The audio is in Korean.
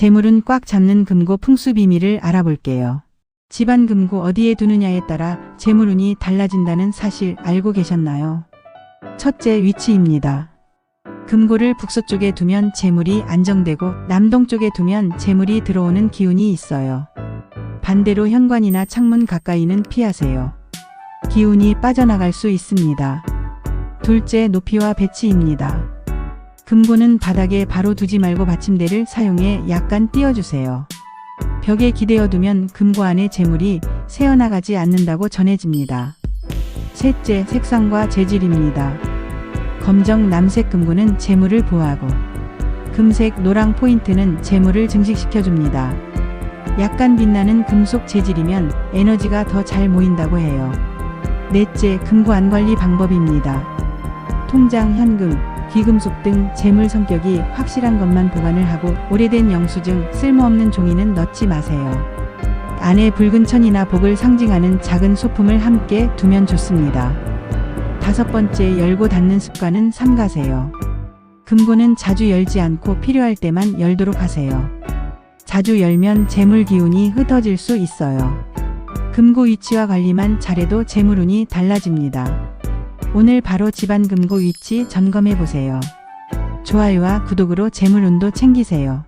재물운 꽉 잡는 금고 풍수 비밀을 알아볼게요. 집안 금고 어디에 두느냐에 따라 재물운이 달라진다는 사실 알고 계셨나요? 첫째 위치입니다. 금고를 북서쪽에 두면 재물이 안정되고 남동쪽에 두면 재물이 들어오는 기운이 있어요. 반대로 현관이나 창문 가까이는 피하세요. 기운이 빠져나갈 수 있습니다. 둘째 높이와 배치입니다. 금고는 바닥에 바로 두지 말고 받침대를 사용해 약간 띄워주세요. 벽에 기대어 두면 금고 안에 재물이 새어나가지 않는다고 전해집니다. 셋째 색상과 재질입니다. 검정 남색 금고는 재물을 보호하고 금색 노랑 포인트는 재물을 증식시켜줍니다. 약간 빛나는 금속 재질이면 에너지가 더 잘 모인다고 해요. 넷째 금고 안 관리 방법입니다. 통장, 현금, 귀금속 등 재물 성격이 확실한 것만 보관을 하고 오래된 영수증, 쓸모없는 종이는 넣지 마세요. 안에 붉은 천이나 복을 상징하는 작은 소품을 함께 두면 좋습니다. 다섯 번째 열고 닫는 습관은 삼가세요. 금고는 자주 열지 않고 필요할 때만 열도록 하세요. 자주 열면 재물 기운이 흩어질 수 있어요. 금고 위치와 관리만 잘해도 재물운이 달라집니다. 오늘 바로 집안 금고 위치 점검해 보세요. 좋아요와 구독으로 재물운도 챙기세요.